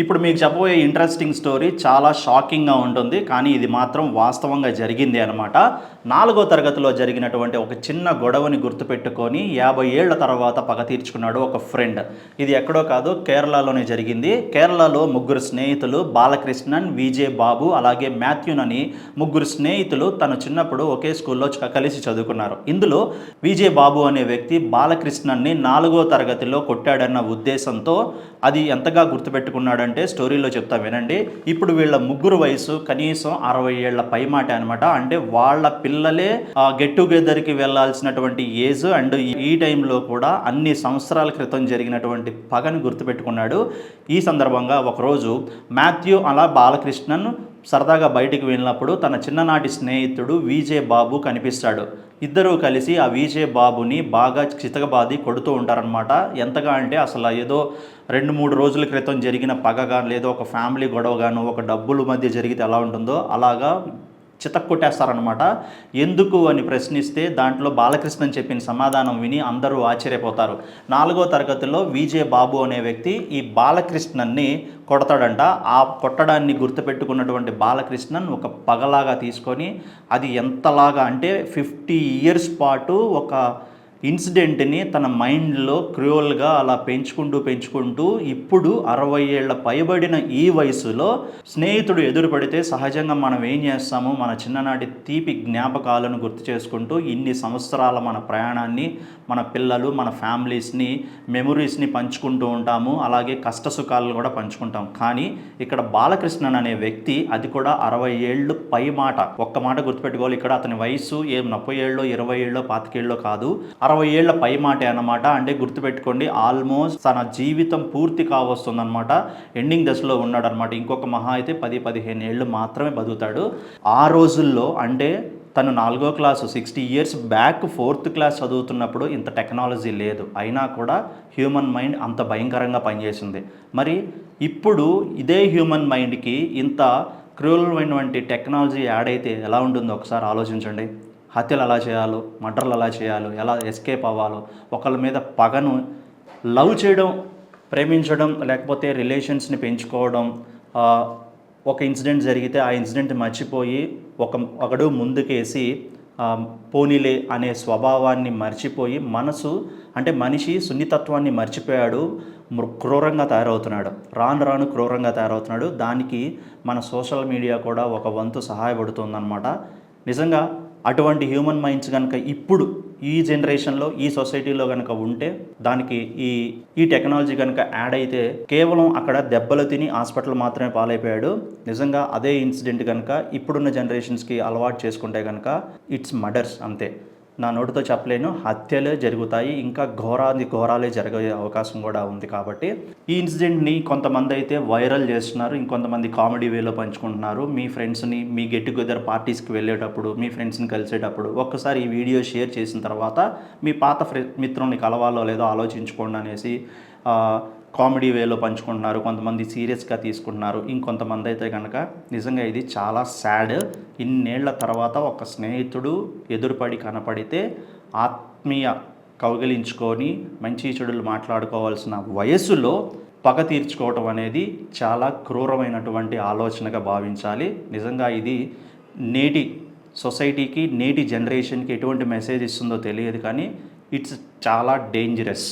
ఇప్పుడు మీకు చెప్పబోయే ఇంట్రెస్టింగ్ స్టోరీ చాలా షాకింగ్గా ఉంటుంది కానీ ఇది మాత్రం వాస్తవంగా జరిగింది అనమాట నాలుగో తరగతిలో జరిగినటువంటి ఒక చిన్న గొడవని గుర్తుపెట్టుకొని యాభై ఏళ్ళ తర్వాత పగ తీర్చుకున్నాడు ఒక ఫ్రెండ్ ఇది ఎక్కడో కాదు కేరళలోనే జరిగింది. కేరళలో ముగ్గురు స్నేహితులు బాలకృష్ణన్ విజే బాబు అలాగే మాథ్యూన్ అని ముగ్గురు స్నేహితులు తను చిన్నప్పుడు ఒకే స్కూల్లో కలిసి చదువుకున్నారు. ఇందులో విజే బాబు అనే వ్యక్తి బాలకృష్ణన్ని నాలుగో తరగతిలో కొట్టాడన్న ఉద్దేశంతో అది ఎంతగా గుర్తుపెట్టుకున్నాడు గుర్తుపెట్టుకున్నాడంటే స్టోరీలో చెప్తా వినండి. ఇప్పుడు వీళ్ళ ముగ్గురు వయసు కనీసం అరవై ఏళ్ళ పైమాట అనమాట అంటే వాళ్ళ పిల్లలే గెట్ టుగెదర్కి వెళ్ళాల్సినటువంటి ఏజ్ అండ్ ఈ టైంలో కూడా అన్ని సంవత్సరాల క్రితం జరిగినటువంటి పగని గుర్తుపెట్టుకున్నాడు. ఈ సందర్భంగా ఒకరోజు మాథ్యూ అలా బాలకృష్ణన్ సరదాగా బయటికి వెళ్ళినప్పుడు తన చిన్ననాటి స్నేహితుడు విజే బాబు కనిపిస్తాడు. ఇద్దరూ కలిసి ఆ విజే బాబుని బాగా చితకబాది కొడుతూ ఉంటారనమాట ఎంతగా అంటే అసలు ఏదో రెండు మూడు రోజుల క్రితం జరిగిన పగ పగగా లేదో ఒక ఫ్యామిలీ గొడవగాను ఒక డబ్బుల మధ్య జరిగితే ఎలా ఉంటుందో అలాగా చితక్కొట్టేస్తారనమాట ఎందుకు అని ప్రశ్నిస్తే దాంట్లో బాలకృష్ణన్ చెప్పిన సమాధానం విని అందరూ ఆశ్చర్యపోతారు. నాలుగో తరగతిలో విజే బాబు అనే వ్యక్తి ఈ బాలకృష్ణన్ని కొడతాడంట. ఆ కొట్టడాన్ని గుర్తుపెట్టుకున్నటువంటి బాలకృష్ణన్ ఒక పగలాగా తీసుకొని అది ఎంతలాగా అంటే ఫిఫ్టీ ఇయర్స్ పాటు ఒక ఇన్సిడెంట్ని తన మైండ్లో క్రూయల్గా అలా పెంచుకుంటూ పెంచుకుంటూ ఇప్పుడు అరవై ఏళ్ళ పైబడిన ఈ వయసులో స్నేహితుడు ఎదురు పడితే సహజంగా మనం ఏం చేస్తాము? మన చిన్ననాటి తీపి జ్ఞాపకాలను గుర్తు చేసుకుంటూ ఇన్ని సంవత్సరాల మన ప్రయాణాన్ని మన పిల్లలు మన ఫ్యామిలీస్ని మెమొరీస్ని పంచుకుంటూ ఉంటాము. అలాగే కష్ట సుఖాలను కూడా పంచుకుంటాం. కానీ ఇక్కడ బాలకృష్ణన్ అనే వ్యక్తి అది కూడా అరవై ఏళ్ళు పై మాట. ఒక్క మాట గుర్తుపెట్టుకోవాలి. ఇక్కడ అతని వయసు ఏం? ముప్పై ఏళ్ళు ఇరవై ఏళ్ళు పాతికేళ్ళలో కాదు. అరవై ఏళ్ళ పై మాట అనమాట అంటే గుర్తుపెట్టుకోండి ఆల్మోస్ట్ తన జీవితం పూర్తి కావస్తుందన్నమాట. ఎండింగ్ దశలో ఉన్నాడనమాట ఇంకొక మహా అయితే పది పదిహేను ఏళ్ళు మాత్రమే బతుకుతాడు. ఆ రోజుల్లో అంటే తను నాలుగో class sixty years back fourth class చదువుతున్నప్పుడు ఇంత టెక్నాలజీ లేదు. అయినా కూడా హ్యూమన్ మైండ్ అంత భయంకరంగా పనిచేసింది. మరి ఇప్పుడు ఇదే హ్యూమన్ మైండ్కి ఇంత క్రూరమైనటువంటి టెక్నాలజీ యాడ్ అయితే ఎలా ఉంటుందో ఒకసారి ఆలోచించండి. హత్యలు ఎలా చేయాలో మర్డర్లు ఎలా చేయాలో ఎలా ఎస్కేప్ అవ్వాలో ఒకళ్ళ మీద పగను లవ్ చేయడం ప్రేమించడం లేకపోతే రిలేషన్స్ని పెంచుకోవడం ఒక ఇన్సిడెంట్ జరిగితే ఆ ఇన్సిడెంట్ మర్చిపోయి ఒక ఒకడు ముందుకేసి పోనీలే అనే స్వభావాన్ని మర్చిపోయి మనసు అంటే మనిషి సున్నితత్వాన్ని మర్చిపోయాడు మృ- క్రూరంగా తయారవుతున్నాడు. రాను రాను క్రూరంగా తయారవుతున్నాడు. దానికి మన సోషల్ మీడియా కూడా ఒక వంతు సహాయపడుతుందన్నమాట. నిజంగా అటువంటి హ్యూమన్ మైండ్స్ కనుక ఇప్పుడు ఈ జనరేషన్లో ఈ సొసైటీలో కనుక ఉంటే దానికి ఈ ఈ టెక్నాలజీ కనుక యాడ్ అయితే కేవలం అక్కడ దెబ్బలు తిని హాస్పిటల్ మాత్రమే పాలైపోయాడు. నిజంగా అదే ఇన్సిడెంట్ కనుక ఇప్పుడున్న జనరేషన్స్కి అలవాటు చేసుకుంటే కనుక ఇట్స్ మర్డర్స్ అంతే. నా నోటితో చెప్పలేను. హత్యలే జరుగుతాయి. ఇంకా ఘోరాది ఘోరాలే జరిగే అవకాశం కూడా ఉంది కాబట్టి ఈ ఇన్సిడెంట్ని కొంతమంది అయితే వైరల్ చేస్తున్నారు. ఇంకొంతమంది కామెడీ వేలో పంచుకుంటున్నారు. మీ ఫ్రెండ్స్ని మీ గెట్ టుగెదర్ పార్టీస్కి వెళ్ళేటప్పుడు మీ ఫ్రెండ్స్ని కలిసేటప్పుడు ఒక్కసారి ఈ వీడియో షేర్ చేసిన తర్వాత మీ పాత ఫ్రె మిత్రుల్ని కలవాలో లేదో ఆలోచించుకోండి అనేసి కామెడీ వేలో పంచుకుంటున్నారు కొంతమంది సీరియస్గా తీసుకుంటున్నారు. ఇంకొంతమంది అయితే కనుక నిజంగా ఇది చాలా సాడ్. ఇన్నేళ్ళ తర్వాత ఒక స్నేహితుడు ఎదురుపడి కనపడితే ఆత్మీయ కౌగిలించుకొని మంచి చెడులు మాట్లాడుకోవాల్సిన వయసులో పగ తీర్చుకోవటం అనేది చాలా క్రూరమైనటువంటి ఆలోచనగా భావించాలి. నిజంగా ఇది నేటి సొసైటీకి నేటి జనరేషన్కి ఎటువంటి మెసేజ్ ఇస్తుందో తెలియదు కానీ ఇట్స్ చాలా డేంజరస్.